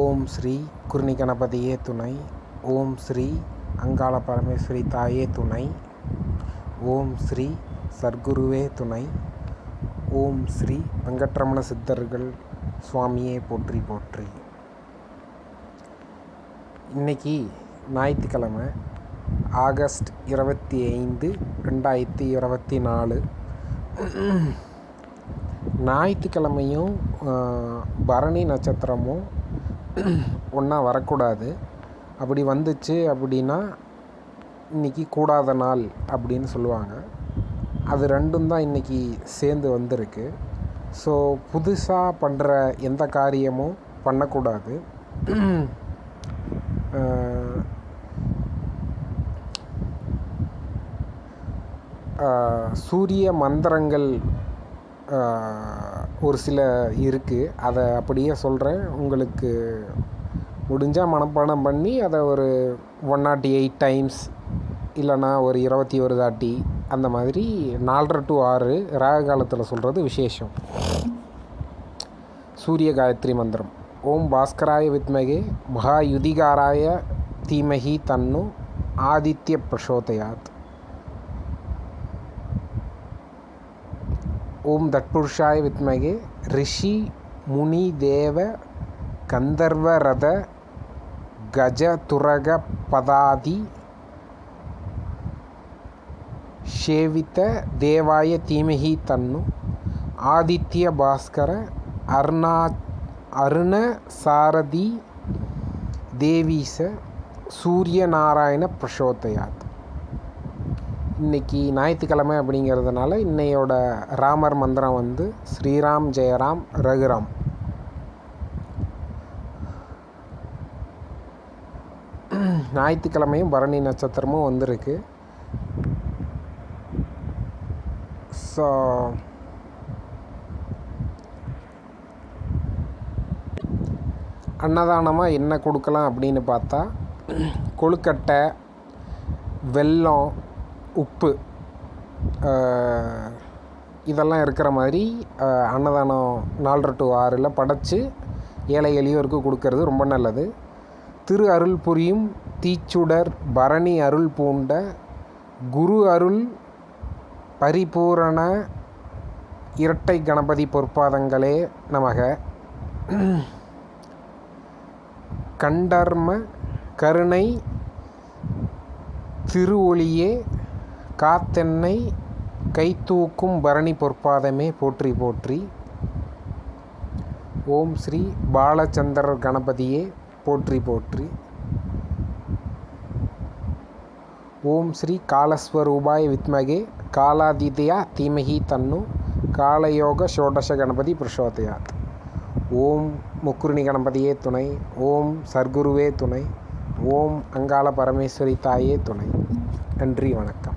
ஓம் ஸ்ரீ குருணி கணபதியே துணை. ஓம் ஸ்ரீ அங்காள பரமேஸ்வரி தாயே துணை. ஓம் ஸ்ரீ சர்க்குருவே துணை. ஓம் ஸ்ரீ வெங்கட்ரமண சித்தர்கள் சுவாமியே போற்றி போற்றி. இன்னைக்கு ஞாயிற்றுக்கிழமை ஆகஸ்ட் இருபத்தி ஐந்து ரெண்டாயிரத்தி இருபத்தி நாலு ஞாயிற்றுக்கிழமையும் பரணி நட்சத்திரமும் ஒன்றா வரக்கூடாது. அப்படி வந்துச்சு அப்படின்னா இன்றைக்கி கூடாத நாள் அப்படின்னு சொல்லுவாங்க. அது ரெண்டும் தான் இன்றைக்கி சேர்ந்து வந்திருக்கு. ஸோ புதுசாக பண்ணுற எந்த காரியமும் பண்ணக்கூடாது. சூரிய மந்திரங்கள் ஒரு சில இருக்குது அதை அப்படியே சொல்கிறேன் உங்களுக்கு முடிஞ்சால் மனப்பாடம் பண்ணி அதை ஒரு ஒன் நாட் எயிட் டைம்ஸ் இல்லைனா ஒரு இருபத்தி ஒரு தாட்டி அந்த மாதிரி நாலரை டு ஆறு ராக காலத்தில் சொல்கிறது விசேஷம். சூரிய காயத்ரி மந்திரம். ஓம் பாஸ்கராய வித்மகே மகாயுதிகாராய தீமகி தன்னு ஆதித்ய பிரசோதயாத். ஓம் தட்புருஷாய வித்மகே ரிஷி முனி தேவ கந்தர்வரத கஜதுரக பதாதி சேவித்த தேவாய தீமகி தன்னு ஆதித்ய பாஸ்கர அருணா அருண சாரதி தேவீச சூரிய நாராயண பிரசோதயாத் இன்றைக்கி ஞாயிற்றுக்கிழமை அப்படிங்கிறதுனால இன்னையோட ராமர் மந்திரம் வந்து ஸ்ரீராம் ஜெயராம் ரகுராம். ஞாயிற்றுக்கிழமையும் பரணி நட்சத்திரமும் வந்திருக்கு. ஸோ அன்னதானமாக என்ன கொடுக்கலாம் அப்படின்னு பார்த்தா கொழுக்கட்டை வெல்லம் உப்பு. இதெல்லாம் இருக்கிற மாதிரி அன்னதானம் நாலரை டு ஆறில் படைத்து ஏழை எளியோருக்கு கொடுக்கறது ரொம்ப நல்லது. திரு அருள் புரியும் தீச்சுடர் பரணி அருள் பூண்ட குரு அருள் பரிபூரண இரட்டை கணபதி பொற்பாதங்களே நமக. கண்டர்ம கருணை திருவொளியே காத்தென்னை கைத்தூக்கும் பரணி பொற்பாதமே போற்றி போற்றி. ஓம் ஸ்ரீ பாலச்சந்திரர் கணபதியே போற்றி போற்றி. ஓம் ஸ்ரீ காலஸ்வரூபாய வித்மகே காலாதித்யா தீமகி தன்னு காலயோக ஷோடச கணபதி பிரசோதயாத் ஓம் முக்குருணி கணபதியே துணை. ஓம் சர்க்குருவே துணை. ஓம் அங்காள பரமேஸ்வரி தாயே துணை. நன்றி வணக்கம்.